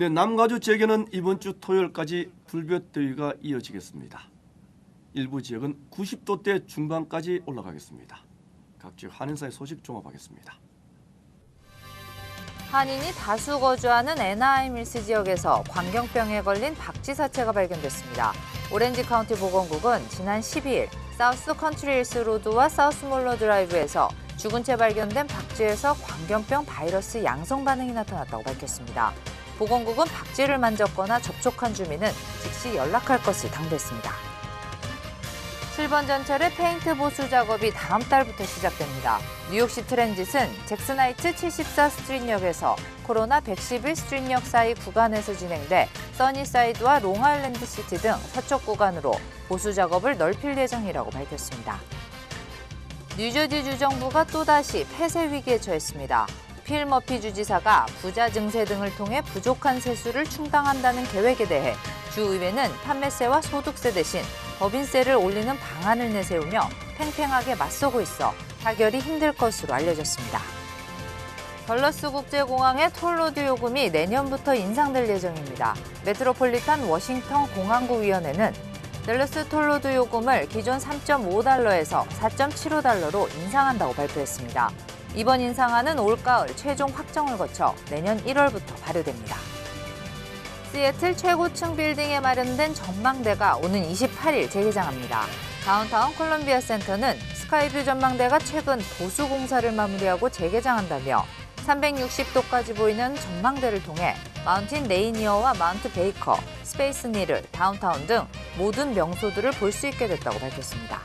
네, 남가주 지역에는 이번 주 토요일까지 불볕더위가 이어지겠습니다. 일부 지역은 90도대 중반까지 올라가겠습니다. 각 지역 한인사의 소식 종합하겠습니다. 한인이 다수 거주하는 애나하임 밀스 지역에서 광경병에 걸린 박쥐 사체가 발견됐습니다. 오렌지 카운티 보건국은 지난 12일 사우스 컨트리 힐스 로드와 사우스 몰러 드라이브에서 죽은 채 발견된 박쥐에서 광견병 바이러스 양성 반응이 나타났다고 밝혔습니다. 보건국은 박쥐를 만졌거나 접촉한 주민은 즉시 연락할 것을 당부했습니다. 7번 전철의 페인트 보수 작업이 다음 달부터 시작됩니다. 뉴욕시 트랜짓은 잭슨하이트 74 스트릿역에서 코로나 111 스트릿역 사이 구간에서 진행돼 써니사이드와 롱아일랜드 시티 등 서쪽 구간으로 보수 작업을 넓힐 예정이라고 밝혔습니다. 뉴저지 주정부가 또다시 폐쇄 위기에 처했습니다. 필 머피 주지사가 부자 증세 등을 통해 부족한 세수를 충당한다는 계획에 대해 주의회는 판매세와 소득세 대신 법인세를 올리는 방안을 내세우며 팽팽하게 맞서고 있어 타결이 힘들 것으로 알려졌습니다. 덜러스 국제공항의 톨로드 요금이 내년부터 인상될 예정입니다. 메트로폴리탄 워싱턴 공항구위원회는 덜러스 톨로드 요금을 기존 3.5달러에서 4.75달러로 인상한다고 발표했습니다. 이번 인상안은 올가을 최종 확정을 거쳐 내년 1월부터 발효됩니다. 시애틀 최고층 빌딩에 마련된 전망대가 오는 28일 재개장합니다. 다운타운 콜롬비아 센터는 스카이뷰 전망대가 최근 보수 공사를 마무리하고 재개장한다며 360도까지 보이는 전망대를 통해 마운틴 레이니어와 마운트 베이커, 스페이스 니를, 다운타운 등 모든 명소들을 볼 수 있게 됐다고 밝혔습니다.